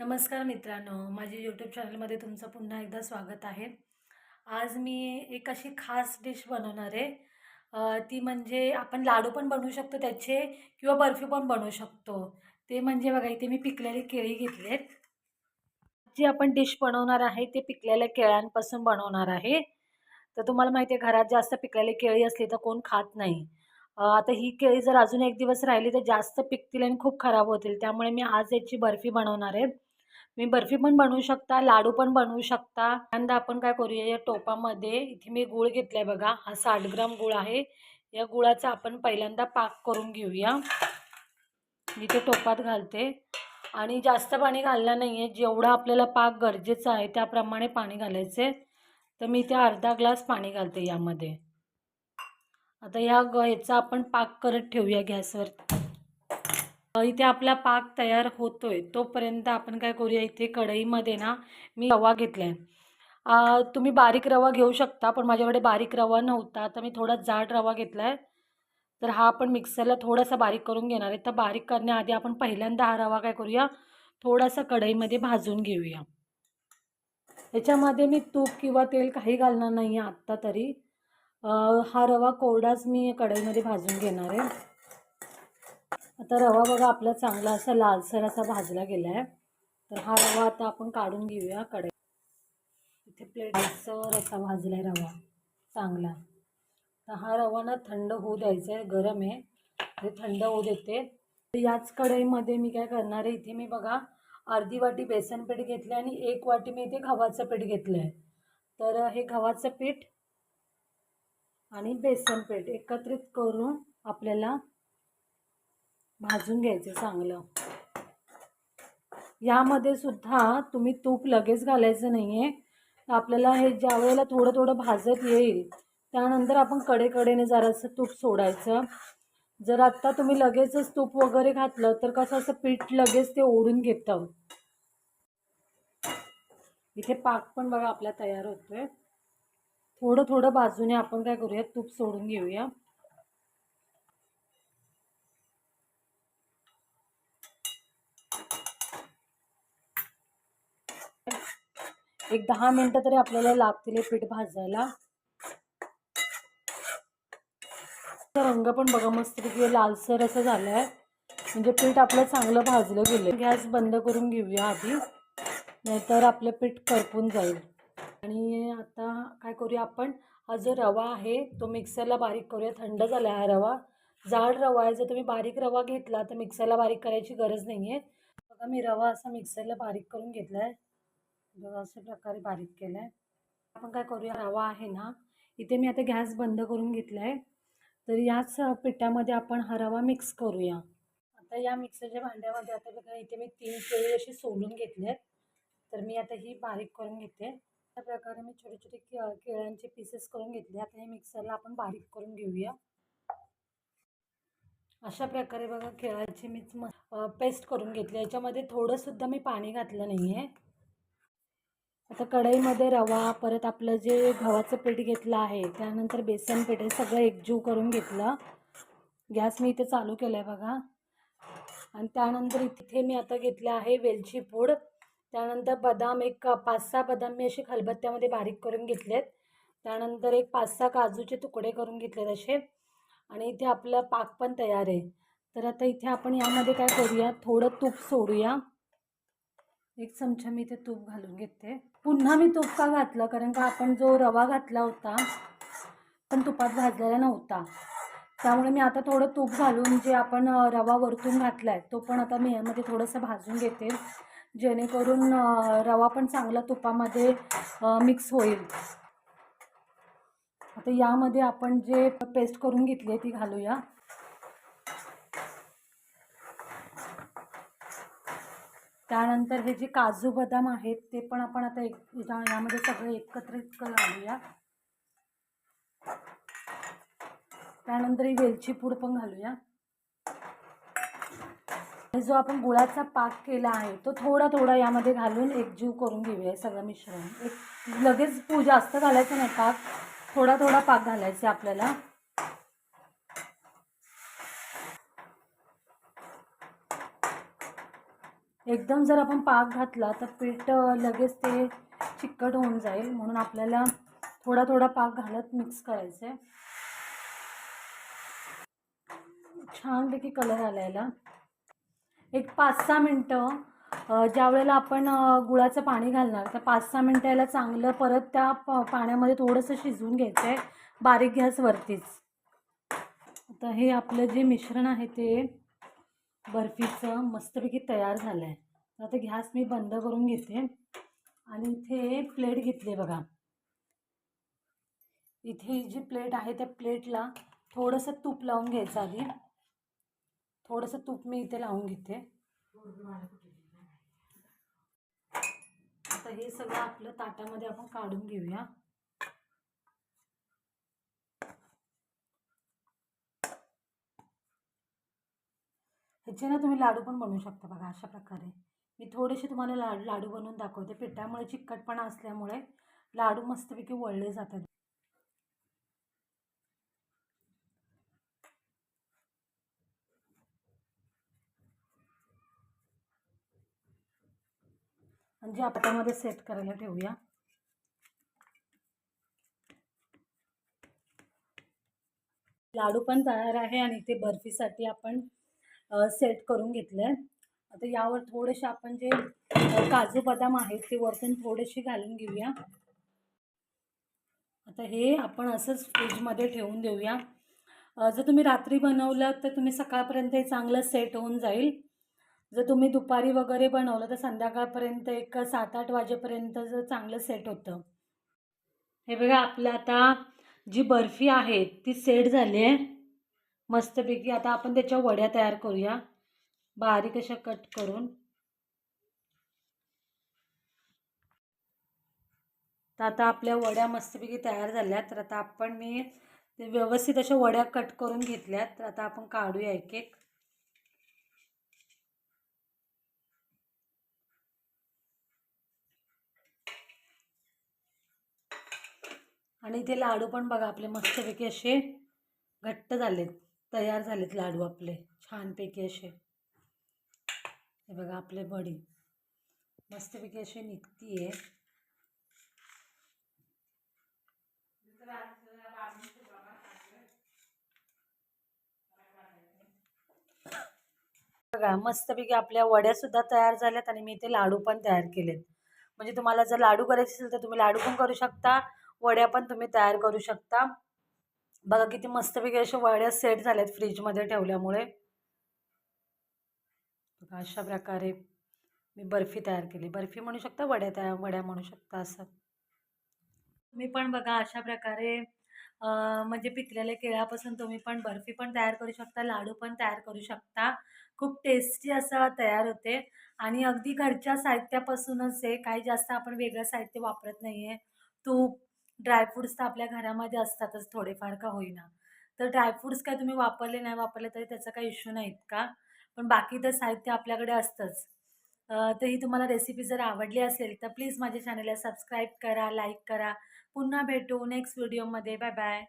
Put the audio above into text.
नमस्कार मित्रांनो माझ्या यूट्यूब चॅनलमध्ये तुमचं पुन्हा एकदा स्वागत आहे. आज मी एक अशी खास डिश बनवणार आहे. ती म्हणजे आपण लाडू पण बनवू शकतो त्याचे किंवा बर्फी पण बनवू शकतो. ते म्हणजे बघा इथे मी पिकलेली केळी घेतलेत. जी आपण डिश बनवणार आहे ते पिकलेल्या केळ्यांपासून बनवणार आहे. तर तुम्हाला माहिती आहे घरात जास्त पिकलेली केळी असली तर कोण खात नाही. आता ही केळी जर अजून एक दिवस राहिली तर जास्त पिकतील आणि खूप खराब होतील. त्यामुळे मी आज याची बर्फी बनवणार आहे. मी बर्फी पण बनवू शकता लाडू पण बनवू शकता. पहिल्यांदा आपण काय करूया या टोपामध्ये इथे मी गूळ घेतला आहे बघा हा साठ ग्राम गूळ आहे. या गुळाचा आपण पहिल्यांदा पाक करून घेऊया. मी ते टोपात घालते. आणि जास्त पाणी घालणार नाही आहे जेवढं आपल्याला पाक गरजेचं आहे त्याप्रमाणे पाणी घालायचे. तर मी ते अर्धा ग्लास पाणी घालते यामध्ये. आता या ग ह्याचा आपण पाक करत ठेवूया गॅसवर. इथे आपला पाक तयार होतोय. तोपर्यंत आपण काय करूया इथे कढईमध्ये ना मी रवा घेतला आहे तुम्ही बारीक रवा घेऊ शकता पण माझ्याकडे बारीक रवा नव्हता तर मी थोडा जाड रवा घेतला आहे तर हा आपण मिक्सरला थोडासा बारीक करून घेणार आहे. तर बारीक करण्याआधी आपण पहिल्यांदा हा रवा काय करूया थोडासा कढईमध्ये भाजून घेऊया. याच्यामध्ये मी तूप किंवा तेल काही घालणार नाही आहे आत्ता तरी. हा रवा कोरडाच मी कढईमध्ये भाजून घेणार आहे. आता रवा बघा आपला चांगला असा लालसर असा भाजला गेला आहे तर हा रवा आता आपण काढून घेऊया कढई इथे प्लेटसर असा भाजला आहे रवा चांगला. तर हा रवा ना थंड होऊ द्यायचा आहे गरम आहे. ते थंड होऊ देते. तर याच कढईमध्ये मी काय करणार आहे इथे मी बघा अर्धी वाटी बेसन पीठ घेतलं आणि एक वाटी मी इथे गव्हाचं पीठ घेतलं आहे तर हे गव्हाचं पीठ आणि बेसन पीठ एकत्रित करून आपल्याला भाजून घ्यायचं चांगलं. यामध्ये सुद्धा तुम्ही तूप लगेच घालायचं नाही आहे आपल्याला हे ज्या वेळेला थोडं थोडं भाजत येईल त्यानंतर आपण कडेकडेने जरासं तूप सोडायचं. जर आत्ता तुम्ही लगेचच तूप वगैरे घातलं तर कसं असं पीठ लगेच ते ओढून घेतं. इथे पाक पण बघा आपला तयार होतोय. थोडं थोडं बाजूने आपण काय करूया तूप सोडून घेऊया. एक दहा मिनटं तरी आपल्याला लागतील हे पीठ भाजायला. रंग पण बघा मस्तपैकी लालसर असं झालं आहे म्हणजे पीठ आपलं चांगलं भाजलं गेलं गॅस बंद करून घेऊया आधी. नाहीतर आपलं पीठ करपून जाईल. आणि आता काय करूया आपण? हा जो रवा आहे तो मिक्सरला बारीक करूया. थंड झाला हा रवा. जाड रवा आहे. जर तुम्ही बारीक रवा घेतला तर मिक्सरला बारीक करायची गरज नाही आहे बघा मी रवा असा मिक्सरला बारीक करून घेतला आहे अशा प्रकारे बारीक केलं आहे आपण काय करूया रवा आहे ना इथे मी आता गॅस बंद करून घेतला आहे तर याच पिठामध्ये आपण हा रवा मिक्स करूया. आता या मिक्सरच्या भांड्यामध्ये आता बघा इथे मी तीन केळी अशी सोलून घेतले आहेत तर मी आता ही बारीक करून घेते. अशा प्रकारे मी छोटे छोटे के केळ्यांचे पीसेस करून घेतले. आता हे मिक्सरला आपण बारीक करून घेऊया. अशा प्रकारे बघा केळाची मी पेस्ट करून घेतली. याच्यामध्ये थोडंसुद्धा मी पाणी घातलं नाही आहे आता कढईमध्ये रवा परत आपलं जे गव्हाचं पीठ घेतलं आहे त्यानंतर बेसन पीठ हे सगळं एकजीव करून घेतलं. गॅस मी इथे चालू केलं आहे बघा. आणि त्यानंतर इथे मी आता घेतलं आहे वेलची पूड. त्यानंतर बदाम एक पाच सहा बदाम मी असे खलबत्त्यामध्ये बारीक करून घेतलेत. त्यानंतर एक पाच सहा काजूचे तुकडे करून घेतलेत असे. आणि इथे आपलं पाक पण तयार आहे. तर आता इथे आपण यामध्ये काय करूया? थोडं तूप सोडूया. एक चमचा मी ते तूप घालून घेते. पुन्हा मी तूप का घातलं? कारण का आपण जो रवा घातला होता पण तुपात भाजलेला नव्हता. त्यामुळे मी आता थोडं तूप घालून जे आपण रवा वरतून घातला आहे तो पण आता मी यामध्ये थोडंसं भाजून घेते. जेणेकरून रवा पण चांगला तुपामध्ये मिक्स होईल. आता यामध्ये आपण जे पेस्ट करून घेतली आहे ती घालूया. त्यानंतर हे जे काजू बदाम आहेत ते पण आपण आता एक यामध्ये सगळं एकत्रित घालूया. त्यानंतर ही वेलची पूड पण घालूया. जो आपण गुळाचा पाक केला आहे तो थोडा थोडा यामध्ये घालून एकजीव करून घेऊया सगळं मिश्रण. एक लगेच पू जास्त घालायचं नाही पाक थोडा थोडा पाक घालायचा आपल्याला. एकदम जर आपण पाक घातला तर पीठ लगेच ते चिकट होऊन जाईल. म्हणून आपल्याला थोडा थोडा पाक घालत मिक्स करायचं आहे छानपैकी कलर आलायला. एक पाच सहा मिनटं ज्या वेळेला आपण गुळाचं पाणी घालणार तर पाच सहा मिनटं याला चांगलं परत त्या प पाण्यामध्ये थोडंसं शिजवून घ्यायचं आहे बारीक गॅसवरतीच आता हे आपलं जे मिश्रण आहे ते बर्फीचं मस्तपैकी तयार झालं आहे आता गॅस मी बंद करून घेते. आणि इथे प्लेट घेतली बघा. इथे जी प्लेट आहे त्या प्लेटला थोडंसं तूप लावून घ्यायचं आधी. थोडंसं तूप मी इथे लावून घेते. आता हे सगळं आपलं ताटामध्ये आपण काढून घेऊया. त्याचे ना तुम्ही लाडू पण बनवू शकता बघा अशा प्रकारे. मी थोडेसे तुम्हाला लाडू लाडू बनवून दाखवते. पिठामुळे चिकटपणा असल्यामुळे लाडू मस्तपैकी वळले जातात. म्हणजे आपल्यामध्ये सेट करायला ठेवूया. लाडू पण तयार आहे आणि ते बर्फीसाठी आपण सेट करून घेतलं आहे आता यावर थोडेसे आपण जे काजू बदाम आहेत ते वरतून थोडेसे घालून घेऊया. आता हे आपण असंच फ्रीजमध्ये ठेवून देऊया. जर तुम्ही रात्री बनवलं तर तुम्ही सकाळपर्यंत हे चांगलं सेट होऊन जाईल. जर तुम्ही दुपारी वगैरे बनवलं तर संध्याकाळपर्यंत एक सात आठ वाजेपर्यंत जर चांगलं सेट होतं. हे बघा आपलं आता जी बर्फी आहे ती सेट झाली आहे. मस्तपैकी आता आपण त्याच्या वड्या तयार करूया. बारीक अशा कट करून. तर आता आपल्या वड्या मस्तपैकी तयार झाल्या. तर आता आपण मी व्यवस्थित अशा वड्या कट करून घेतल्यात तर आता आपण काढूया एक एक. आणि इथे लाडू पण बघा आपले मस्तपैकी असे घट्ट झालेत. तयार झालेत लाडू आपले छानपैकी असे. हे बघा आपले बडी. मस्तपैकी असे निघती आहे बघा मस्तपैकी आपल्या वड्या सुद्धा तयार झाल्यात आणि मी इथे लाडू पण तयार केलेत. म्हणजे तुम्हाला जर लाडू करायचे असेल तर तुम्ही लाडू पण करू शकता वड्या पण तुम्ही तयार करू शकता. बघा किती मस्तपैकी अशा वड्या सेट झाल्यात फ्रीजमध्ये ठेवल्यामुळे. बघा अशा प्रकारे मी बर्फी तयार केली. बर्फी म्हणू शकता वड्या तयार वड्या म्हणू शकता असं. तुम्ही पण बघा अशा प्रकारे म्हणजे पिकलेल्या केळ्यापासून तुम्ही पण बर्फी पण तयार करू शकता लाडू पण तयार करू शकता. खूप टेस्टी असं तयार होते. आणि अगदी घरच्या साहित्यापासूनच आहे काही जास्त आपण वेगळं साहित्य वापरत नाही आहे तूप ड्रायफ्रूट्स तर आपल्या घरामध्ये असतातच थोडेफार का होईना. तर ड्रायफ्रूट्स काय तुम्ही वापरले नाही वापरले तरी त्याचा काही इश्यू नाही का? पण बाकी तर साहित्य आपल्याकडे असतंच. तर ही तुम्हाला रेसिपी जर आवडली असेल तर प्लीज माझ्या चॅनलला सबस्क्राईब करा लाईक करा. पुन्हा भेटू नेक्स्ट व्हिडिओमध्ये बाय बाय